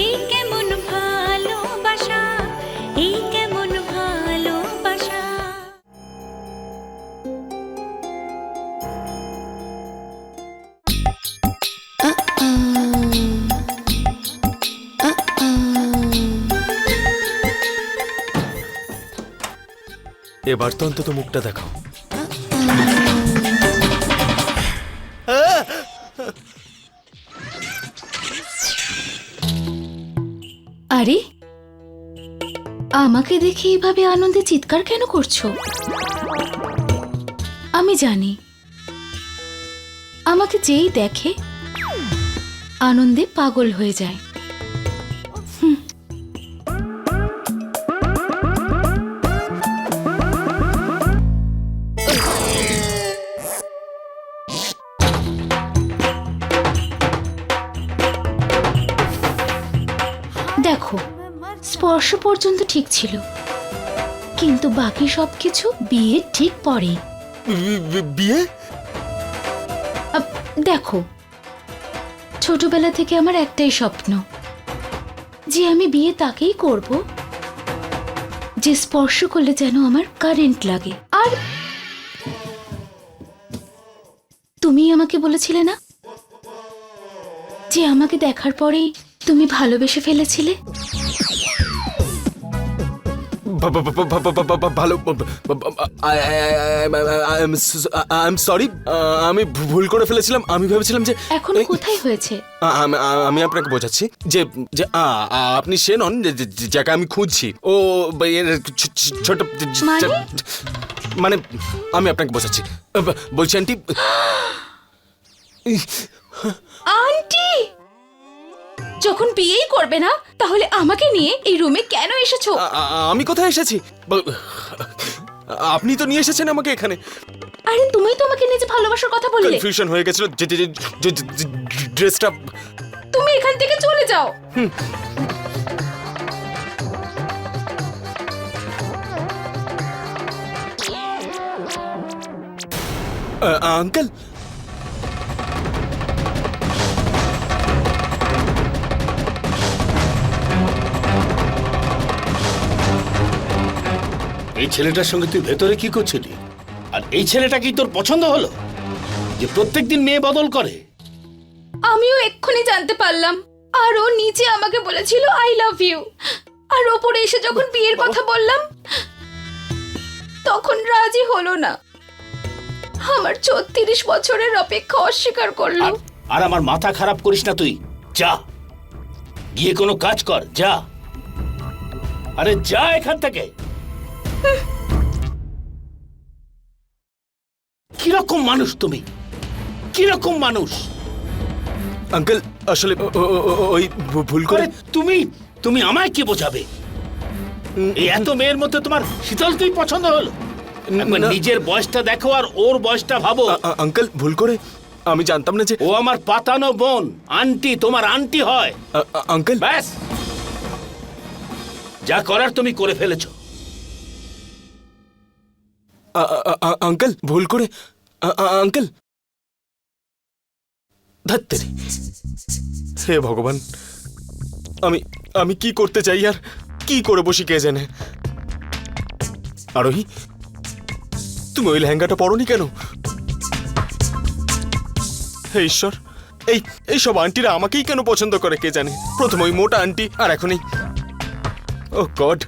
এই কেমন ভালোবাসা এই কেমন ভালোবাসা। এবার তো অন্তত মুখটা দেখাও। আমাকে দেখে এইভাবে আনন্দে চিৎকার কেন করছ? আমি জানি। আমাকে যেই দেখে, আনন্দে পাগল হয়ে যায়। পর্যন্ত ঠিক ছিল। কিন্তু বাকি সব কিছু ঠিক পরে। বিয়ে? দেখো ছোটবেলা থেকে আমার একটাই স্বপ্ন। যে আমি বিয়ে তাকেই করব যে স্পর্শ করলে যেন আমার কারেন্ট লাগে। আর তুমি আমাকে বলেছিলে না? যে আমাকে দেখার পরেই তুমি ভালোবেসে ফেলেছিলে? ভালো আই এম সরি আমি ভুল করে ফেলেছিলাম আমি ভেবেছিলাম যে এখন কোথায় হয়েছে আমি আপনাকে বোঝাচ্ছি যে যে আপনি সে নন যাকে আমি খুঁজছি ও ছোট মানে? মানে আমি আপনাকে বোঝাচ্ছি বলছি আন্টি আন্টি যখন বিয়েই করবে না তাহলে আমাকে নিয়ে এই রুমে কেন এসেছ? আমি কোথায় এসেছি? আপনি তো নিয়ে এসেছেন আমাকে এখানে। আরে তুমিই তো আমাকে নিজে ভালোবাসার কথা বললে। কনফিউশন হয়ে গেছিল ড্রেসটা তুমি এখান থেকে চলে যাও। আঙ্কেল এই ছেলেটার সঙ্গে তুই ভেতরে কি করছিলি? আর এই ছেলেটা কি তোর পছন্দ হলো? যে প্রত্যেকদিন মেয়ে বদল করে? আমিও এক্ষুনি জানতে পারলাম। আর ও নিচে আমাকে বলেছিল আই লাভ ইউ আর ওপরে এসে যখন বিয়ের কথা বললাম তখন রাজি হলো না। আমার ছত্রিশ বছরের অপেক্ষা অস্বীকার করল। আর আর আমার মাথা খারাপ করিস না তুই। যা। গিয়ে কোনো কাজ কর যা। আরে যা এখান থেকে। কীরকম মানুষ তুমি? কীরকম মানুষ? আঙ্কেল আসলে ওই ভুল করে তুমি তুমি আমায় কি বোঝাবে? এত মেয়ের মধ্যে তোমার শীতল তুই পছন্দ হলো? নিজের বয়সটা দেখো আর ওর বয়সটা ভাবো। আঙ্কেল ভুল করে। আমি জানতাম না যে ও আমার পাতানো বোন। আন্টি তোমার আন্টি হয়। আঙ্কেল ব্যাস। যা করার তুমি করে ফেলেছো। আঙ্কেল, ভুল করে আঙ্কেল। ধাত্তেরি হে ভগবান, আমি আমি কি করতে চাই আর কি করে বসি কে জানে? আরোহী, তুমি ওই লেহেঙ্গাটা পরনি কেন? হে ঈশ্বর, এই এই সব আন্টিরা আমাকেই কেন পছন্দ করে কে জানে? প্রথম ওই মোটা আন্টি আর এখন এই ও গড।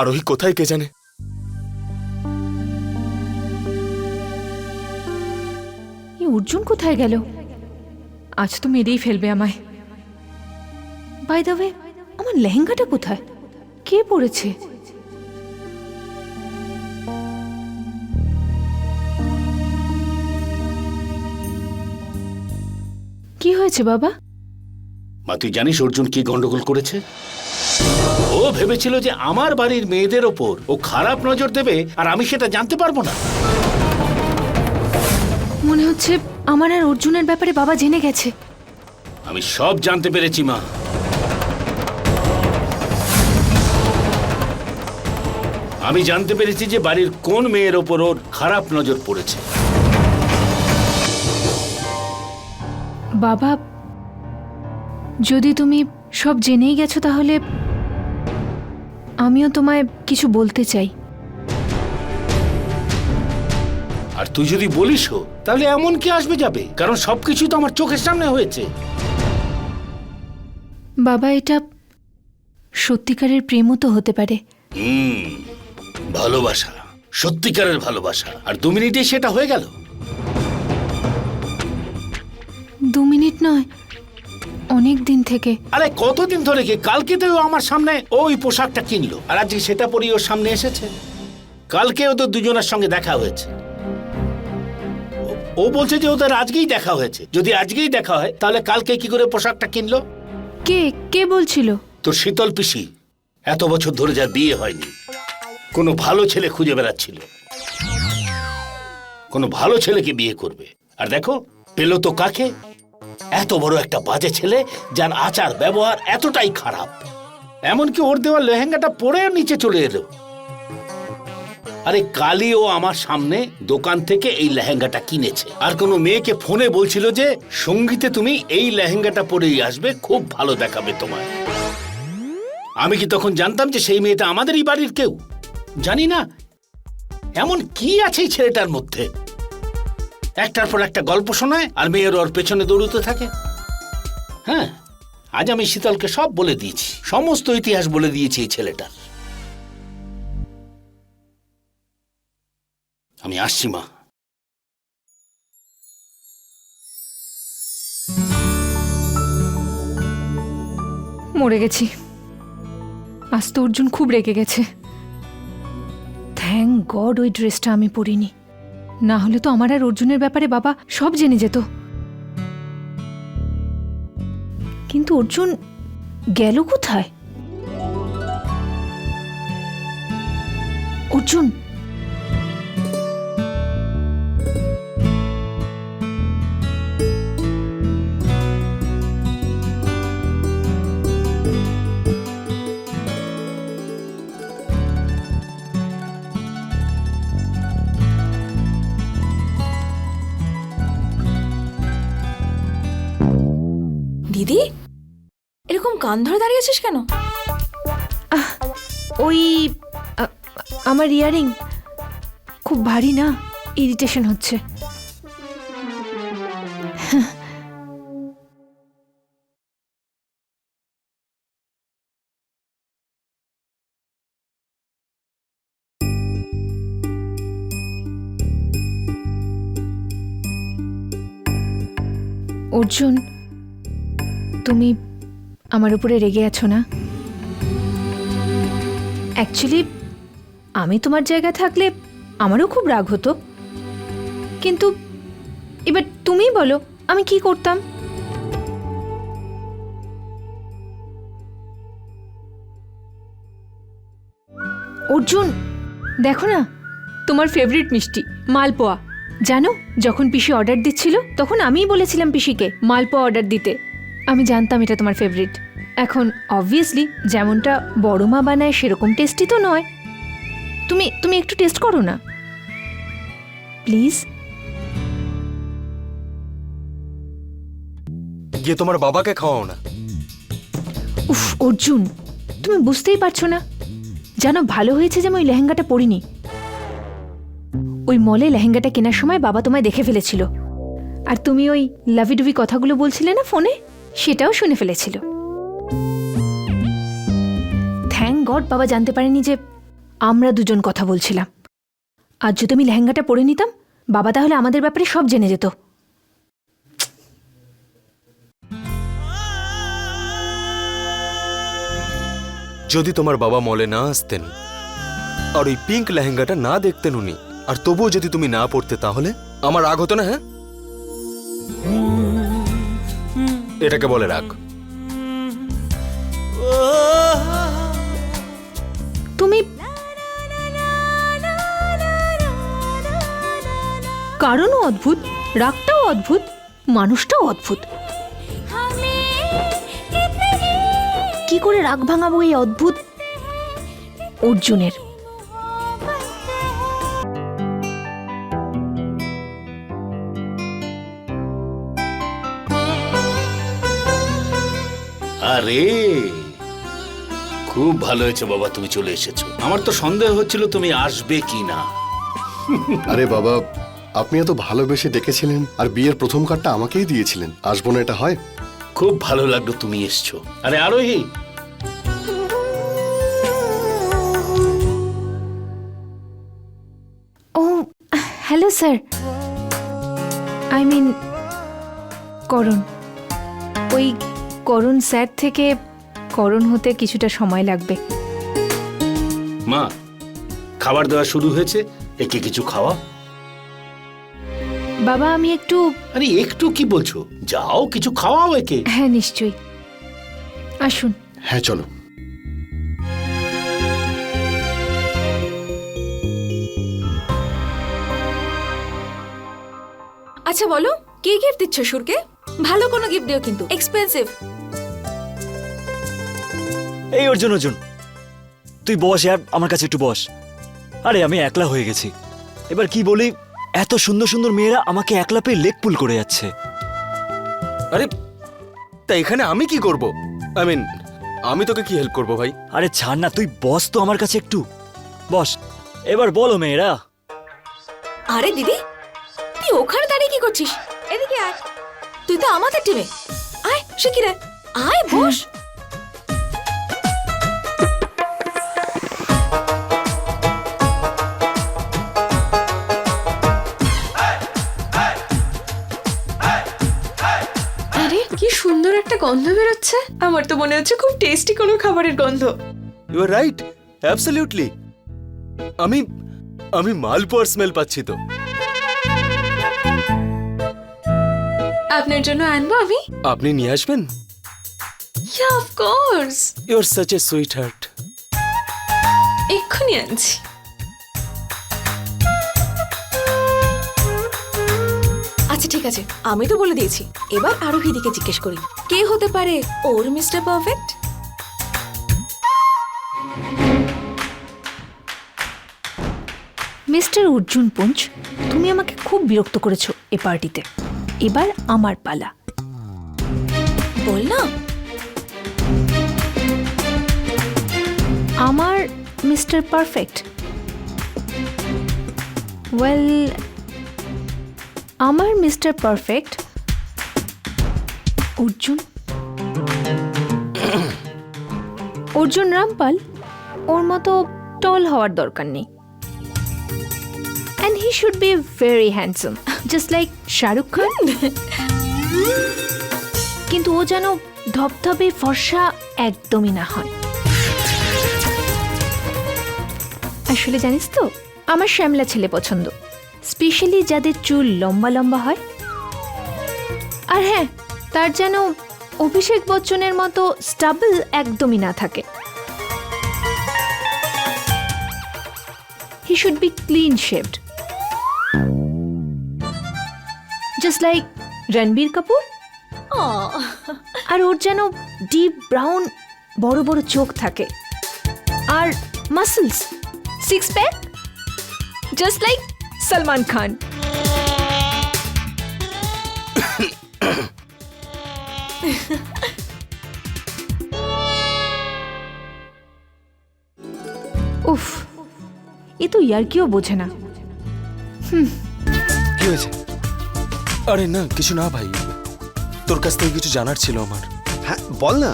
আরোহী, কোথায় কে জানে? অর্জুন কোথায় গেল? আজ তো মেরেই ফেলবে আমায়। বাই দ্য ওয়ে আমার লেহেঙ্গাটা কোথায়? কে পরেছে? কি হয়েছে বাবা? মা, তুই জানিস অর্জুন কি গন্ডগোল করেছে? ও ভেবেছিল যে আমার বাড়ির মেয়েদের ওপর ও খারাপ নজর দেবে আর আমি সেটা জানতে পারব না। মনে হচ্ছে আমার আর অর্জুনের ব্যাপারে বাবা জেনে গেছে। আমি সব জানতে পেরেছি মা। আমি জানতে পেরেছি যে বাড়ির কোন মেয়ের ওপর ওর খারাপ নজর পড়েছে। বাবা যদি তুমি সব জেনেই গেছো তাহলে আমিও তোমায় কিছু বলতে চাই। আর তুই যদি বলিসও তাহলে এমন কি আসবে যাবে? কারণ সবকিছু তো আমার চোখের সামনে হয়েছে। বাবা এটা সত্যিকারের প্রেমও তো হতে পারে। হুম ভালোবাসা সত্যিকারের ভালোবাসা। আর দু মিনিটে সেটা হয়ে গেল। দু মিনিট নয় অনেক দিন থেকে। আরে কতদিন ধরে কি কালকে তো আমার সামনে ওই পোশাকটা কিনলো। আর আজকে সেটা পরেই ওর সামনে এসেছে। কালকেও তো দুজনের সঙ্গে দেখা হয়েছে। ও- বলছে যে ওদের আজকেই দেখা হয়েছে। যদি আজকেই দেখা হয় তাহলে কালকে কি করে পোশাকটা কিনলো? কে কে বলছিল? তোর শীতল পিসি। এত বছর ধরে যার বিয়ে হয়নি। কোনো ভালো ছেলে খুঁজে বেড়াচ্ছিল। কোনো ভালো ছেলেকে বিয়ে করবে। আর দেখো পেল তো কাকে? এত বড় একটা বাজে ছেলে যার আচার ব্যবহার এতটাই খারাপ। এমনকি ওর দেওয়া লেহেঙ্গাটা পরেও নিচে চলে এলো। আরে কালি ও আমার সামনে দোকান থেকে এই লেহেঙ্গাটা কিনেছে। আর কোনো মেয়েকে ফোনে বলছিল যে, সঙ্গীতে তুমি এই লেহেঙ্গাটা পরেই আসবে, খুব ভালো দেখাবে তোমায়। আমি কি তখন জানতাম যে সেই মেয়েটা আমাদেরই বাড়ির কেউ? জানি না। এমন কি আছে এই ছেলেটার মধ্যে? একটার পর একটা গল্প শোনায় আর মেয়ের ওর পেছনে দৌড়তে থাকে। হ্যাঁ আজ আমি শীতলকে সব বলে দিয়েছি। সমস্ত ইতিহাস বলে দিয়েছি এই ছেলেটার। আমি আসছি, মা। মরে গেছি। আজ তো অর্জুন খুব রেগে গেছে। থ্যাংক গড ওই ড্রেসটা আমি পরিনি। না হলে তো আমার আর অর্জুনের ব্যাপারে বাবা সব জেনে যেত। কিন্তু অর্জুন গেল কোথায়? অর্জুন দিদি? এরকম কান ধরে দাঁড়িয়ে আছিস কেন? ওই আমার ইয়ারিং। খুব ভারী না? ইরিটেশন হচ্ছে। অর্জুন তুমি আমার উপরে রেগে আছো না? অ্যাকচুয়ালি আমি তোমার জায়গা থাকলে আমারও খুব রাগ হতো। কিন্তু এবার তুমিই বলো, আমি কি করতাম? অর্জুন, দেখো না, তোমার ফেভারিট মিষ্টি, মালপোয়া। জানো, যখন পিসি অর্ডার দিচ্ছিল, তখন আমিই বলেছিলাম পিসিকে, মালপোয়া অর্ডার দিতে। আমি জানতাম এটা তোমার ফেভারিট এখন অবভিয়াসলি যেমনটা বড় মা বানায় সেরকম টেস্টি তো নয়। তুমি তুমি একটু টেস্ট করো না। প্লিজ গিয়ে তোমার বাবাকে খাওয়াও না। উফ অর্জুন তুমি বুঝতেই পারছ না। জানো ভালো হয়েছে যে আমি ওই লেহেঙ্গাটা পরিনি। ওই মলে লেহেঙ্গাটা কেনার সময় বাবা তোমায় দেখে ফেলেছিল। আর তুমি ওই লাভি ডুবি কথাগুলো বলছিলে না ফোনে? সেটাও শুনে ফেলেছিল। থ্যাংক গড বাবা জানতে পারেনি যে আমরা দুজন কথা বলছিলাম। আর যদি আমি লেহেঙ্গাটা পরে নিতাম বাবা তাহলে আমাদের ব্যাপারে সব জেনে যেত। যদি তোমার বাবা মলে না আসতেন আর ওই পিঙ্ক লেহেঙ্গাটা না দেখতেন উনি আর তবুও যদি তুমি না পড়তে তাহলে? আমার রাগ হতো না হ্যাঁ? এটাকে বলে রাগ। তুমি কারণও অদ্ভুত, রাগটাও অদ্ভুত, মানুষটাও অদ্ভুত। কি করে রাগ ভাঙাবো এই অদ্ভুত অর্জুনের? আরে খুব ভালো হয়েছে বাবা তুমি চলে এসেছ। আমার তো সন্দেহ হচ্ছিল তুমি আসবে কি না। আরে বাবা আপনি এত ভালোবেসে ডেকেছিলেন আর বিয়ের প্রথম কার্ডটা আমাকেই দিয়েছিলেন। আসব না এটা হয়? খুব ভালো লাগল তুমি এসছো। আরে আরোহী! ও hello sir. I mean Karan ওই করণ স্যার থেকে করণ হতে কিছুটা সময় লাগবে। মা খাবার দেওয়া শুরু হয়েছে একে কিছু খাওয়া? বাবা আমি একটু আরে একটু কি বলছো? যাও কিছু খাওয়াও একে। হ্যাঁ নিশ্চয়ই। আসুন। হ্যাঁ চলো। আচ্ছা বলো কি গিফট দিচ্ছ সুরকে? ভালো কোনো গিফট দিও কিন্তু এক্সপেন্সিভ এই অর্জুন অর্জুন। তুই বস আর আমার কাছে একটু বস। আরে আমি একলা হয়ে গেছি। এবার কি বলি এত সুন্দর সুন্দর মেয়েরা আমাকে একলা পেয়ে লেক পুল করে যাচ্ছে। আরে তা এখানে আমি কি করব? আই মিন আমি তোকে কি হেল্প করব ভাই? আরে ছাড় না তুই বস তো আমার কাছে একটু। বস এবার বলো মেয়েরা। আরে দিদি তুই ওখানে দাঁড়িয়ে কি করছিস? এদিকে আয়। তুই তো আমাদের টিমে আয় শিখিরে আয় বস। গন্ধ বেরোচ্ছে? আমার তো মনে হচ্ছে খুব টেস্টি কোনো খাবারের গন্ধ। ইউ আর রাইট অ্যাবসলিউটলি আমি আমি মালপোয়ার স্মেল পাচ্ছি তো। আপনার জন্য আনব আমি? আপনি নিয়ে আসবেন? Yeah of course you are such a sweet heart এক্ষুনি আনছি। আচ্ছা ঠিক আছে আমি তো বলে দিয়েছি। এবার আরোহী দিকে জিজ্ঞেস করি। কে হতে পারে ওর mister perfect? Mister Arjun Punj তুমি আমাকে খুব বিরক্ত করেছ এ পার্টিতে। এবার আমার পালা। বল না। আমার মিস্টার পারফেক্ট? ওয়েল আমার মিস্টার পারফেক্ট। অর্জুন। অর্জুন রামপাল, ওর মতো টল হওয়ার দরকার নেই। And he should be very handsome just like Shahrukh Khan কিন্তু ও যেন ধপধপে ফর্সা একদমই না হয়। আসলে জানিস তো, আমার শ্যামলা ছেলে পছন্দ। স্পেশালি যাদের চুল লম্বা লম্বা হয়। আর হ্যাঁ তার যেন অভিষেক বচ্চনের মতো স্টাবল একদমই না থাকে। He should be clean shaved just like Ranbir Kapoor আর ওর যেন ডিপ ব্রাউন বড় বড় চোখ থাকে। আর muscles six pack just like Salman Khan. উফ এ তো ইয়ার্কিও বোঝে না। কি হয়েছে? আরে না কিছু না ভাই। তোর কাছ থেকে কিছু জানার ছিল আমার। হ্যাঁ বল না।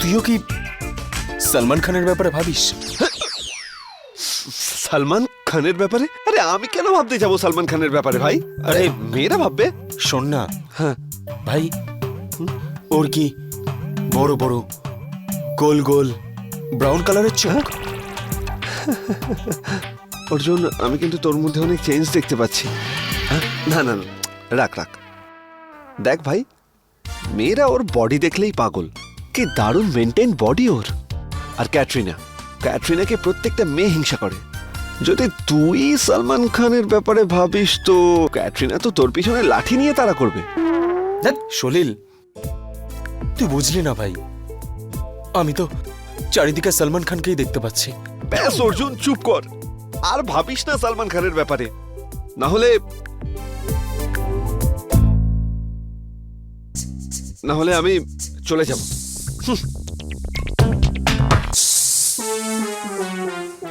তুইও কি সলমান খানের ব্যাপারে ভাবিস? সালমান খানের ব্যাপারে? আরে আমি কেন ভাবতে যাব সালমান খানের ব্যাপারে ভাই? আরে মেয়েরা ভাববে। শোন না। হ্যাঁ। ভাই ওর কি বড় বড় গোল গোল ব্রাউন কালারের চোখ? অর্জুন আমি কিন্তু তোর মধ্যে অনেক চেঞ্জ দেখতে পাচ্ছি। হ্যাঁ? না না না রাখ রাখ। দেখ ভাই মেয়েরা ওর বডি দেখলেই পাগল। কি দারুণ মেনটেন বডি ওর। আর ক্যাটরিনা। ক্যাটরিনাকে প্রত্যেকটা মেয়ে হিংসা করে। যদি তুই সালমান খানের ব্যাপারে ভাবিস তো ক্যাটরিনা তো তোর পিছনে লাঠি নিয়ে তারা করবে। দেখ সলিল তুই বুঝলি না ভাই। আমি তো চারিদিকে সালমান খানকেই দেখতে পাচ্ছি। ব্যাস অর্জুন চুপ কর। আর ভাবিস না সালমান খানের ব্যাপারে। না হলে না হলে আমি চলে যাব।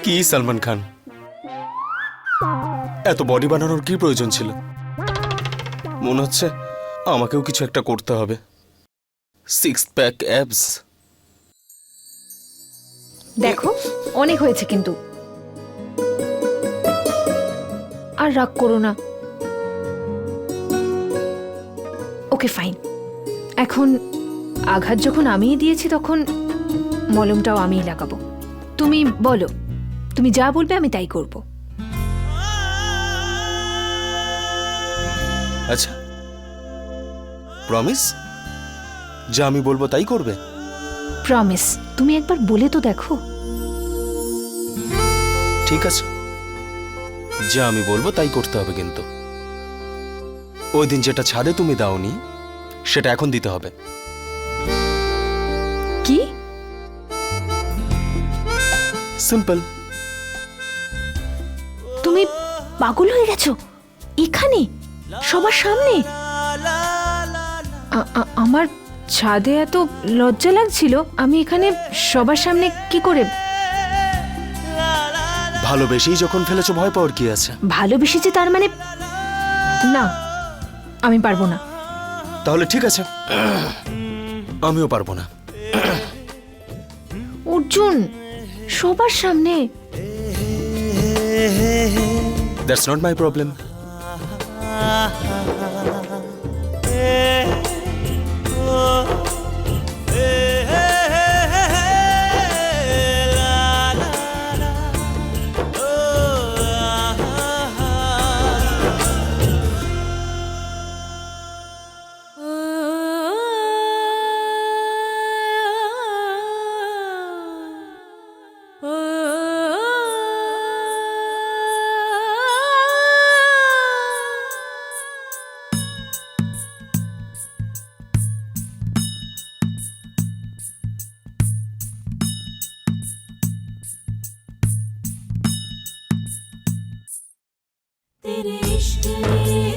কি সালমান খান? এত বডি বানানোর কি প্রয়োজন ছিল? মনে হচ্ছে আমাকেও কিছু একটা করতে হবে। সিক্স প্যাক অ্যাবস দেখো, অনেক হয়েছে কিন্তু। আর রাগ করো না। ওকে ফাইন এখন আঘাত যখন আমিই দিয়েছি, তখন মলমটাও আমিই লাগাবো। তুমি বলো, তুমি যা বলবে আমি তাই করব। আচ্ছা। প্রমিস যা আমি বলব তাই করবে? প্রমিস তুমি একবার বলে তো দেখো। ঠিক আছে। যা আমি বলব তাই করতে হবে কিন্তু। ওই দিন যেটা ছাদে তুমি দাওনি সেটা এখন দিতে হবে। কি? সিম্পল তুমি পাগল হয়ে গেছো? এখানে? সবার সামনে? আমার ছাদে এত লজ্জা লাগছিল আমি এখানে সবার সামনে কি করে? ভালোবেসেই যখন ফেলেছো ভয় পাওয়ার কি আছে? ভালোবেসেছি তার মানে না আমি পারব না। তাহলে ঠিক আছে। আমিও পারব না। অর্জুন সবার সামনে। That's not my problem yeah. तेरे इश्क ने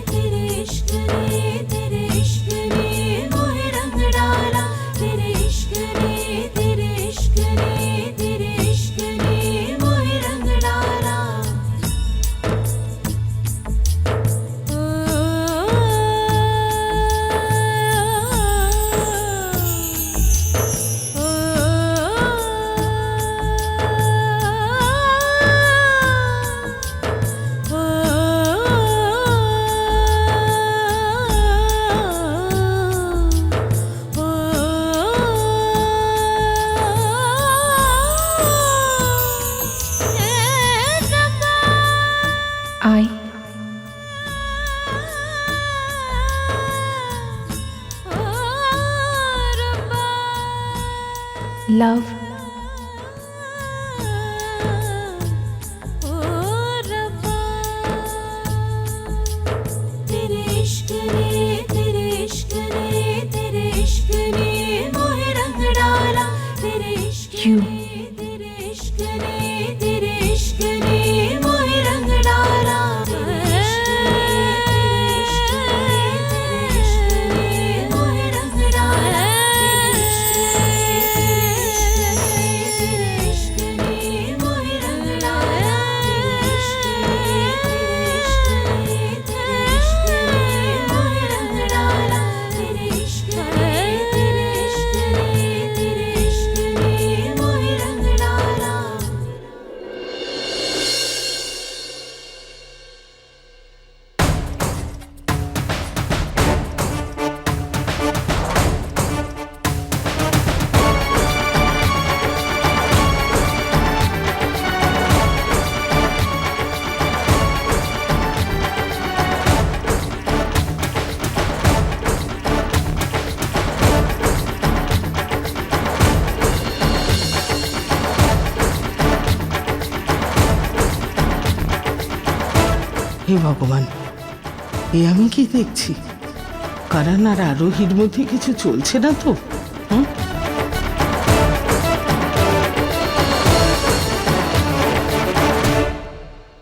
ভগবান। এ আমি কি দেখছি? কারণ আর আরোহীর মধ্যে কিছু চলছে না তো? হুম?